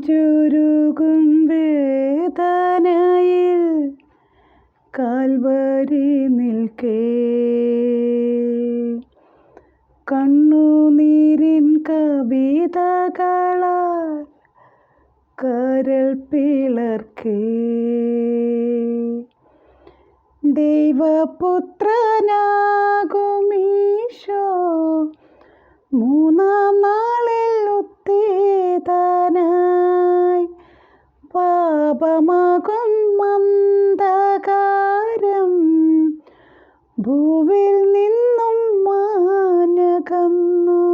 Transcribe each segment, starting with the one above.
നെഞ്ചുരുകും വേദനയിൽ കാൽവരി നിൽക്കേ. കണ്ണുനീരിൻ കവിതകളാൽ കരൾ പിളർക്കേ. ദൈവപുത്രനാകുമീശോ മൂന്നാം നാളിൽ പാപമാകും മന്ദകാരം ഭൂവിൽ നിന്നും മാനകന്നു.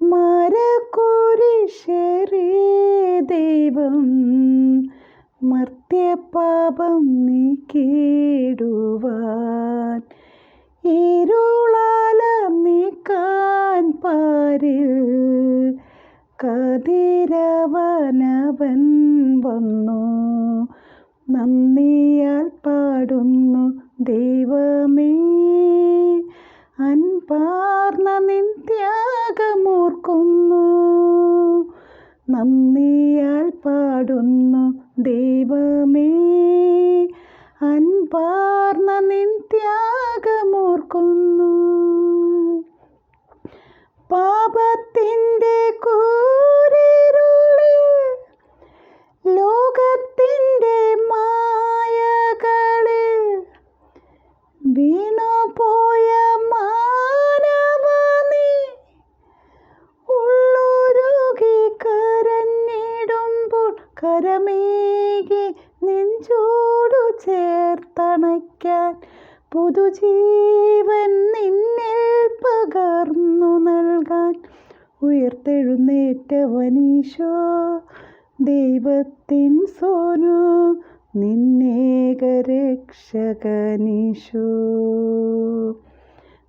മരക്കുരിശേറി ദൈവം മർത്യപാപം നീക്കിടുവാൻ പാടുന്നു ദൈവമേ. അൻപാർന്ന നിൻ ത്യാഗമോർക്കുന്നു. നന്ദിയാൽ പാടുന്നു ദൈവമേ. അൻപാർന്ന നിൻ ത്യാഗമോർക്കുന്നു. പാപത്തിന്റെ കരമേകി നെഞ്ചോടു ചേർത്തണയ്ക്കാൻ പുതുജീവൻ നിന്നിൽ പകർന്നു നൽകാൻ ഉയർത്തെഴുന്നേറ്റവനീശോ ദൈവത്തിൻ സോനു നിന്നേകരക്ഷകനീശോ.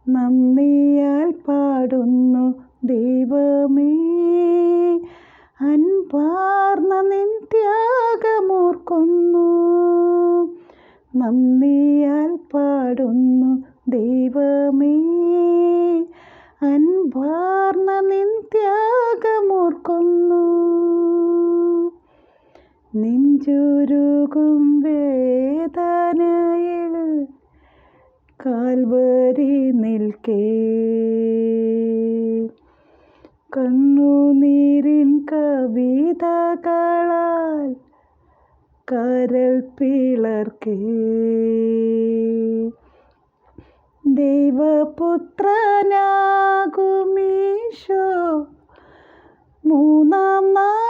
നന്ദിയാൽ പാടുന്നു ദൈവമേ അൻപാർന്ന നിൻ ത്യാഗമോർക്കുന്നു. നന്ദിയാൽ പാടുന്നു ദൈവമേ. അൻപാർന്ന നിൻ ത്യാഗമോർക്കുന്നു. നെഞ്ചുരുകും വേദനയിൽ കാൽവരി നിൽക്കേ. കണ്ണുനീരിൻ കരൾ പിളർക്കേ. ദൈവപുത്രനാകുമീശോ മൂന്നാം നാളിൽ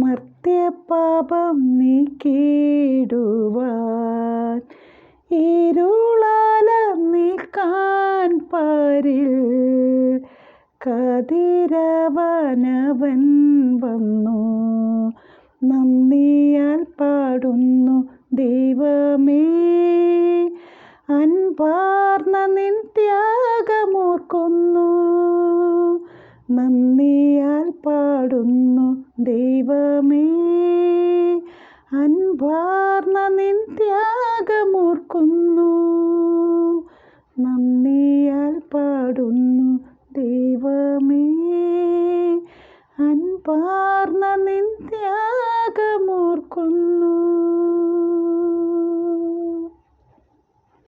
മർത്യപാപം കേടുവാൻ. ഇരുളാല നീക്കാൻ പാരിൽ കതിരവനവൻ വന്നു. നന്ദിയാൽ പാടുന്നു ദൈവമേ. അൻപാർന്ന നിൻ അൻപാർന്ന നിൻ ത്യാഗമോർക്കുന്നു.